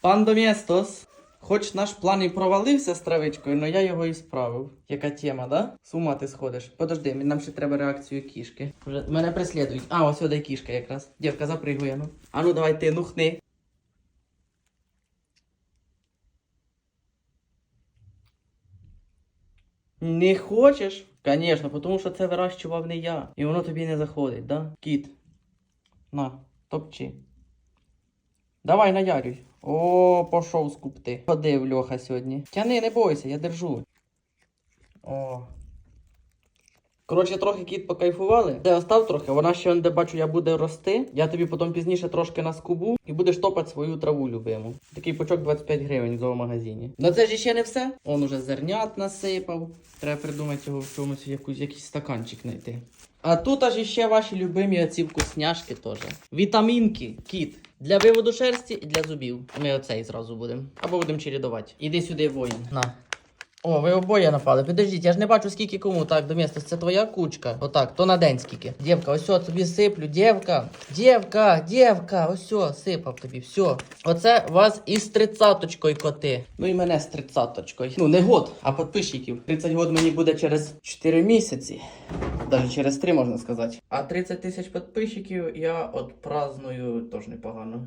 Пан Домєстос, хоч наш план і провалився з травичкою, але я його і справив. Яка тема, да? З ума ти сходиш. Подожди, нам ще треба реакцію кішки. Вже мене преслідують. А, ось сюди кішка якраз. Дівка запригує, ну. А ну давай ти, нухни. Не хочеш? Звісно, тому що це вирощував не я. І воно тобі не заходить, да? Кіт. На, топчи. Давай наярюй. О, пошов скупти. Ходив Льоха сьогодні. Тяни, не бойся, я держу. О. Коротше, трохи кіт покайфували. Це остав трохи, вона ще де бачу, я буде рости. Я тобі потім пізніше трошки наскубу і будеш топати свою траву любиму. Такий пучок 25 гривень в зоомагазині. Ну це ж ще не все. Он уже зернят насипав. Треба придумати його в чомусь якусь, якийсь стаканчик знайти. А тут аж іще ваші любимі оці вкусняшки теж. Вітамінки, кіт. Для виводу шерсті і для зубів. Ми оцей зразу будемо. Або будемо чередувати. Іди сюди, воїн. На. О, ви обоє напали. Підождіть, я ж не бачу скільки кому. Так, домістос, це твоя кучка. Отак, то на день скільки. Дівка, ось тобі сиплю, дівка. Дівка, дівка, ось сипав тобі, все. Оце вас із тридцяточкою коти. Ну і мене з тридцяточкою. Ну, не год, а підписчиків. 30 год мені буде через 4 місяці. Навіть через 3 можна сказати. А 30 тисяч підписчиків я от праздную теж непогано.